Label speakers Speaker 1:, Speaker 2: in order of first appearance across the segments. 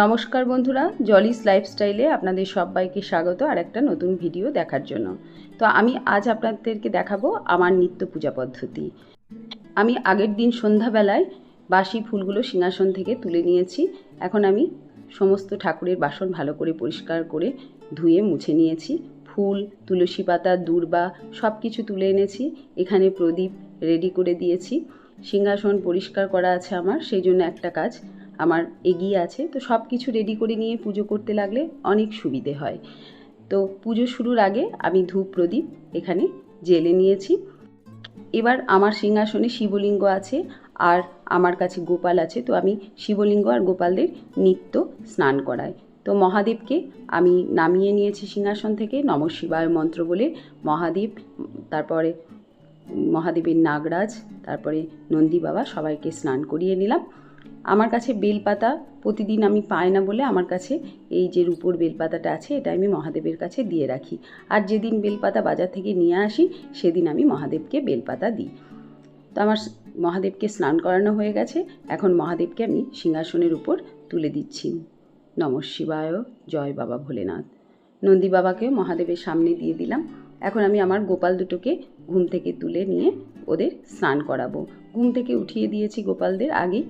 Speaker 1: নমস্কার বন্ধুরা জলিস লাইফস্টাইলে আপনাদের সবাইকে স্বাগত আর একটা নতুন ভিডিও দেখার জন্য। তো আমি আজ আপনাদেরকে দেখাবো আমার নিত্য পূজা পদ্ধতি। আমি আগের দিন সন্ধ্যাবেলায় বাসি ফুলগুলো সিংহাসন থেকে তুলে নিয়েছি। এখন আমি সমস্ত ঠাকুরের বাসন ভালো করে পরিষ্কার করে ধুয়ে মুছে নিয়েছি। ফুল, তুলসী পাতা, দূর্বা সব কিছু তুলে এনেছি। এখানে প্রদীপ রেডি করে দিয়েছি। সিংহাসন পরিষ্কার করা আছে আমার, সেই জন্য একটা কাজ আমার এগিয়ে আছে। তো সব কিছু রেডি করে নিয়ে পুজো করতে লাগলে অনেক সুবিধে হয়। তো পুজো শুরুর আগে আমি ধূপ প্রদীপ এখানে জেলে নিয়েছি। এবার আমার সিংহাসনে শিবলিঙ্গ আছে আর আমার কাছে গোপাল আছে। তো আমি শিবলিঙ্গ আর গোপালদের নিত্য স্নান করাই। তো মহাদেবকে আমি নামিয়ে নিয়েছি সিংহাসন থেকে। নম শিবায় মন্ত্র বলে মহাদেব, তারপরে মহাদেবের নাগরাজ, তারপরে নন্দী বাবা সবাইকে স্নান করিয়ে নিলাম। আমার কাছে বেলপাতা প্রতিদিন আমি পাই না বলে আমার কাছে এই যে রূপোর বেলপাতাটা আছে, এটা আমি মহাদেবের কাছে দিয়ে রাখি। আর যেদিন বেলপাতা বাজার থেকে নিয়ে আসি, সেদিন আমি মহাদেবকে বেলপাতা দিই। তো আমার মহাদেবকে স্নান করানো হয়ে গেছে, এখন মহাদেবকে আমি সিংহাসনের উপর তুলে দিচ্ছি। নম শিবায়, জয় বাবা ভোলেনাথ। নন্দী বাবাকেও মহাদেবের সামনে দিয়ে দিলাম। এখন আমি আমার গোপাল দুটোকে ঘুম থেকে তুলে নিয়ে ওদের স্নান করাবো। ঘুম থেকে উঠিয়ে দিয়েছি গোপালদের আগেই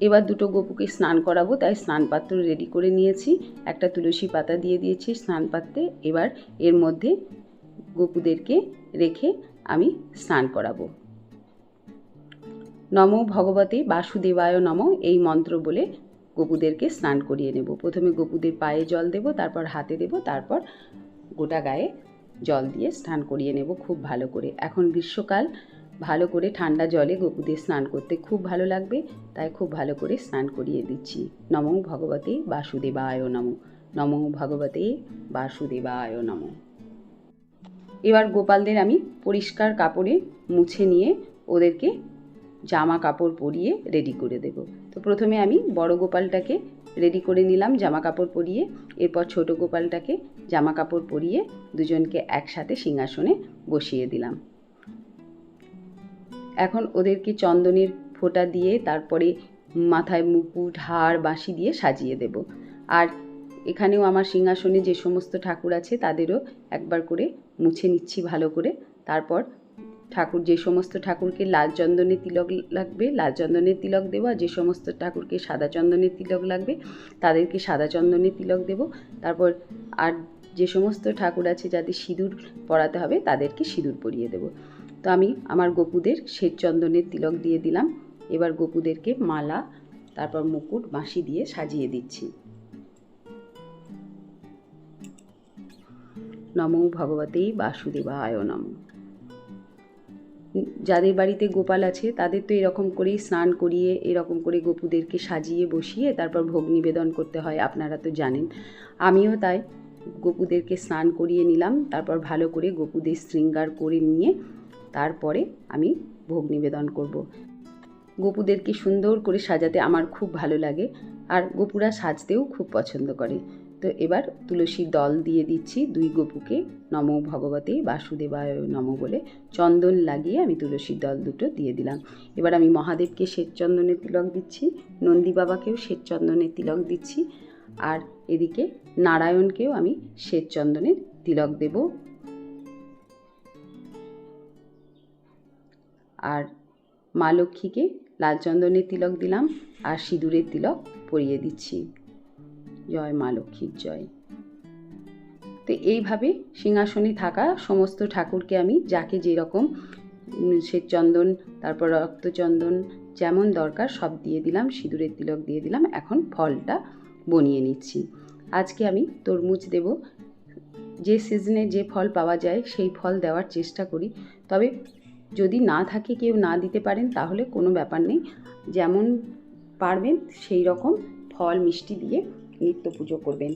Speaker 1: এবার দুটো গপুকে স্নান করাবো, তাই স্নান পাত্র রেডি করে নিয়েছি। একটা তুলসী পাতা দিয়ে দিয়েছি স্নান পাত্রে। এবার এর মধ্যে গপুদেরকে রেখে আমি স্নান করাবো। নম ভগবতে বাসুদেবায় নম, এই মন্ত্র বলে গপুদেরকে স্নান করিয়ে নেব। প্রথমে গপুদের পায়ে জল দেব, তারপর হাতে দেব, তারপর গোটা গায়ে জল দিয়ে স্নান করিয়ে নেব খুব ভালো করে। এখন গ্রীষ্মকাল ভালো করে ঠান্ডা জলে গোপুদের স্নান করতে খুব ভালো লাগবে, তাই খুব ভালো করে স্নান করিয়ে দিচ্ছি। নম ভগবতে বাসুদেবায় নম। নম ভগবতে বাসুদেবায় নম। এবার গোপালদের আমি পরিষ্কার কাপড়ে মুছে নিয়ে ওদেরকে জামা কাপড় পরিয়ে রেডি করে দেব। তো প্রথমে আমি বড় গোপালটাকে রেডি করে নিলাম জামা কাপড় পরিয়ে, এরপর ছোট গোপালটাকে জামা কাপড় পরিয়ে দুজনকে একসাথে সিংহাসনে বসিয়ে দিলাম। এখন ওদেরকে চন্দনের ফোঁটা দিয়ে তারপরে মাথায় মুকুট, হার, বাঁশি দিয়ে সাজিয়ে দেব। আর এখানেও আমার সিংহাসনে যে সমস্ত ঠাকুর আছে তাদেরও একবার করে মুছে নিচ্ছি ভালো করে। তারপর ঠাকুর, যে সমস্ত ঠাকুরকে লাল চন্দনের তিলক লাগবে, লাল চন্দনের তিলক দেবো। আর যে সমস্ত ঠাকুরকে সাদা চন্দনের তিলক লাগবে, তাদেরকে সাদা চন্দনের তিলক দেব। তারপর আর যে সমস্ত ঠাকুর আছে যাদের সিঁদুর পরাতে হবে, তাদেরকে সিঁদুর পরিয়ে দেব। তো আমি আমার গপুদের শ্বেত চন্দনের তিলক দিয়ে দিলাম। এবার গপুদেরকে মালা, তারপর মুকুট, বাঁশি দিয়ে সাজিয়ে দিচ্ছি। নমো ভগবতেই বাসুদেবায় নম। যাদের বাড়িতে গোপাল আছে, তাদের তো এরকম করেই স্নান করিয়ে, এরকম করে গপুদেরকে সাজিয়ে বসিয়ে, তারপর ভোগ নিবেদন করতে হয়, আপনারা তো জানেন। আমিও তাই গপুদেরকে স্নান করিয়ে নিলাম, তারপর ভালো করে গপুদের শৃঙ্গার করে নিয়ে তারপরে আমি ভোগ নিবেদন করব। গপুদেরকে সুন্দর করে সাজাতে আমার খুব ভালো লাগে আর গপুরা সাজতেও খুব পছন্দ করে। তো এবার তুলসীর দল দিয়ে দিচ্ছি দুই গপুকে, নম ভগবতে বাসুদেবায় নম বলে চন্দন লাগিয়ে আমি তুলসীর দল দুটো দিয়ে দিলাম। এবার আমি মহাদেবকে শ্বেত চন্দনের তিলক দিচ্ছি, নন্দী বাবাকেও শ্বেত চন্দনের তিলক দিচ্ছি আর এদিকে নারায়ণকেও আমি শ্বেত চন্দনের তিলক দেব। আর মা লক্ষ্মীকে লাল চন্দনের তিলক দিলাম আর সিঁদুরের তিলক পরিয়ে দিচ্ছি। জয় মা লক্ষ্মীর জয়। তো এইভাবে সিংহাসনে থাকা সমস্ত ঠাকুরকে আমি যাকে যেরকম চন্দন, তারপর রক্তচন্দন যেমন দরকার সব দিয়ে দিলাম, সিঁদুরের তিলক দিয়ে দিলাম, এখন ফলটা বনিয়ে নিচ্ছি। আজকে আমি তরমুজ দেব। যে সিজনে যে ফল পাওয়া যায় সেই ফল দেওয়ার চেষ্টা করি। তবে যদি না থাকে কেউ না দিতে পারেন, তাহলে কোনো ব্যাপার নেই। যেমন পারবেন, সেই রকম ফল, মিষ্টি দিয়ে নিত্য পুজো করবেন।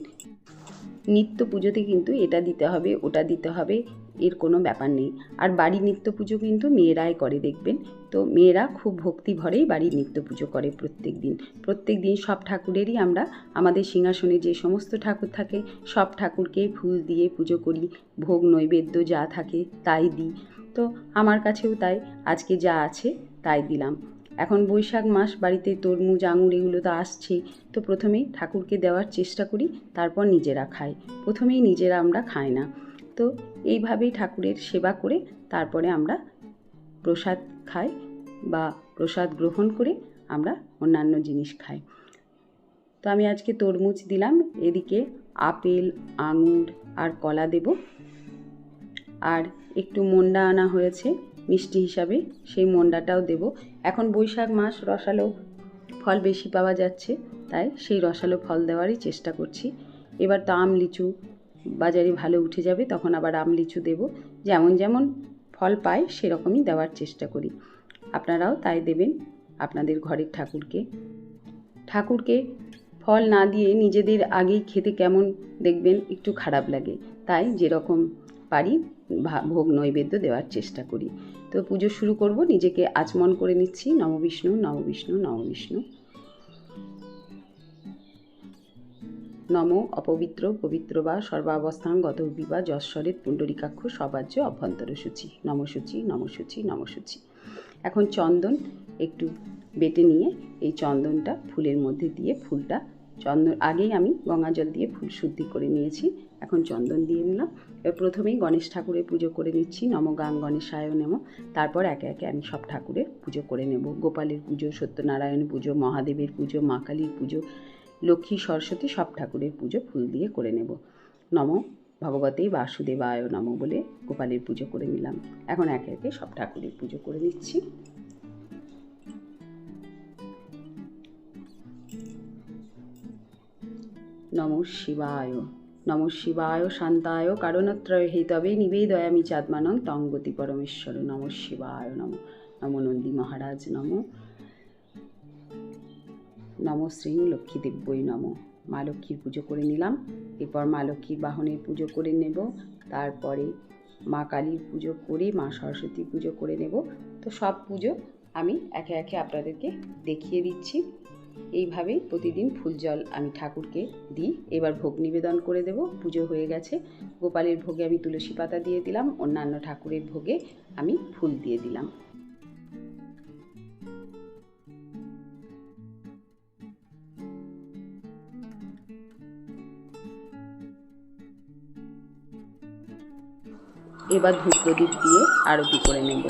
Speaker 1: নিত্য পুজোতে কিন্তু এটা দিতে হবে, ওটা দিতে হবে, এর কোনো ব্যাপার নেই। আর বাড়ি নিত্য পুজো কিন্তু মেয়েরাই করে, দেখবেন? তো মেয়েরা খুব ভক্তি ভরেই বাড়ির নিত্য পুজো করে প্রত্যেক দিন। প্রত্যেক দিন সব ঠাকুরেরই আমরা আমাদের সিংহাসনে যে সমস্ত ঠাকুর থাকে, সব ঠাকুরকেই ফুল দিয়ে পুজো করি। ভোগ, নৈবেদ্য যা থাকে তাই দিই। তো আমার কাছেও তাই। আজকে যা আছে তাই দিলাম। এখন বৈশাখ মাস, বাড়িতে তরমুজ, আঙুর এগুলো তো আসছেই। তো প্রথমেই ঠাকুরকে দেওয়ার চেষ্টা করি, তারপর নিজেরা খাই। প্রথমেই নিজেরা আমরা খাই না। তো এইভাবেই ঠাকুরের সেবা করে, তারপরে আমরা প্রসাদ খাই বা প্রসাদ গ্রহণ করে আমরা অন্যান্য জিনিস খাই। তো আমি আজকে তরমুজ দিলাম, এদিকে আপেল, আঙুর আর কলা দেব। আর একটু মন্ডা আনা হয়েছে, মিষ্টি হিসাবে সেই মন্ডাটাও দেব। এখন বৈশাখ মাস, রসালো ফল বেশি পাওয়া যাচ্ছে, তাই সেই রসালো ফল দেওয়ারই চেষ্টা করছি। এবার তো আম, লিচু বাজারে ভালো উঠে যাবে, তখন আবার আম, লিচু দেব। যেমন যেমন ফল পাই, সেরকমই দেওয়ার চেষ্টা করি। আপনারাও তাই দেবেন আপনাদের ঘরের ঠাকুরকে। ঠাকুরকে ফল না দিয়ে নিজেদের আগেই খেতে কেমন দেখবেন একটু খারাপ লাগে। তাই যেরকম পারি ভোগ নৈবেদ্য দেওয়ার চেষ্টা করি। তো পুজো শুরু করব, নিজেকে আচমন করে নিচ্ছি, নববিষ্ণু নববিষ্ণু নববিষ্ণু। নম অপবিত্র, পবিত্র বা সর্বাবস্থান গত বিবা যশ্বরের পুণ্ডরিকাক্ষ সবাজ্য অভ্যন্তর সূচি। নমসূচি নমসূচি নমসূচি এখন চন্দন একটু বেটে নিয়ে এই চন্দনটা ফুলের মধ্যে দিয়ে ফুলটা চন্দন, আগেই আমি গঙ্গা জল দিয়ে ফুল শুদ্ধি করে নিয়েছি। এখন চন্দন দিয়ে নিলাম। এবার প্রথমেই গণেশ ঠাকুরের পুজো করে নিচ্ছি। নম গাং গণেশায় নেব তারপর একে একে আমি সব ঠাকুরের পুজো করে নেব। গোপালের পুজো, সত্যনারায়ণ পুজো, মহাদেবের পুজো, মা কালীর পুজো, লক্ষ্মী, সরস্বতী সব ঠাকুরের পুজো ফুল দিয়ে করে নেব। নম ভগবতী বাসুদেবায় নম বলে গোপালের পুজো করে নিলাম। এখন একে একে সব ঠাকুরের পুজো করে নিচ্ছি। নম শিবায়। নম শিবায় শান্তায় কারণত্রয় হেতবে নিবেদয়ামি চাঁদমানং তঙ্গতি পরমেশ্বর নম শিবায় নম। নম নন্দী মহারাজ, নম। নম শ্রী লক্ষ্মী দিব্যই নম। মা লক্ষ্মীর পুজো করে নিলাম। এরপর মা লক্ষ্মীর বাহনের পুজো করে নেব। তারপরে মা কালীর পুজো করে, মা সরস্বতী পুজো করে নেব। তো সব পুজো আমি একে একে আপনাদেরকে দেখিয়ে দিচ্ছি। এইভাবেই প্রতিদিন ফুল জল আমি ঠাকুরকে দিই। এবার ভোগ নিবেদন করে দেব। পুজো হয়ে গেছে। গোপালের ভোগে আমি তুলসী পাতা দিয়ে দিলাম। অন্যান্য ঠাকুরের ভোগে আমি ফুল দিয়ে দিলাম। এবার ধূপ প্রদীপ দিয়ে আরতি করে নেব।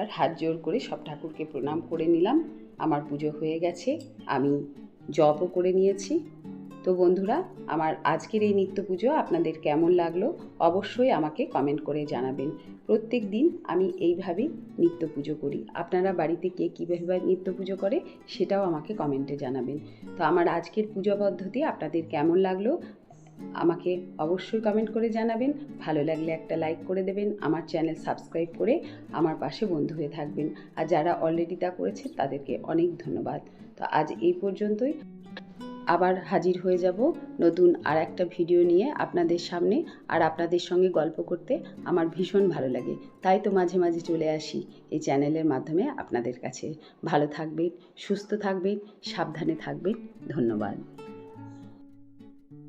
Speaker 1: এবার হাত জোর করে সব ঠাকুরকে প্রণাম করে নিলাম। আমার পুজো হয়ে গেছে, আমি জপও করে নিয়েছি। তো বন্ধুরা, আমার আজকের এই নিত্য পুজো আপনাদের কেমন লাগল অবশ্যই আমাকে কমেন্ট করে জানাবেন। প্রত্যেক দিন আমি এইভাবেই নিত্য পুজো করি। আপনারা বাড়িতে কে কীভাবে নিত্য পুজো করে সেটাও আমাকে কমেন্টে জানাবেন। তো আমার আজকের পুজো পদ্ধতি আপনাদের কেমন লাগল আমাকে অবশ্যই কমেন্ট করে জানাবেন। ভালো লাগলে একটা লাইক করে দেবেন, আমার চ্যানেল সাবস্ক্রাইব করে আমার পাশে বন্ধু হয়ে থাকবেন। আর যারা অলরেডি তা করেছে, তাদেরকে অনেক ধন্যবাদ। তো আজ এই পর্যন্তই। আবার হাজির হয়ে যাব নতুন আর একটা ভিডিও নিয়ে আপনাদের সামনে আর আপনাদের সঙ্গে গল্প করতে আমার ভীষণ ভালো লাগে। তাই তো মাঝে মাঝে চলে আসি এই চ্যানেলের মাধ্যমে আপনাদের কাছে। ভালো থাকবেন, সুস্থ থাকবেন, সাবধানে থাকবেন। ধন্যবাদ।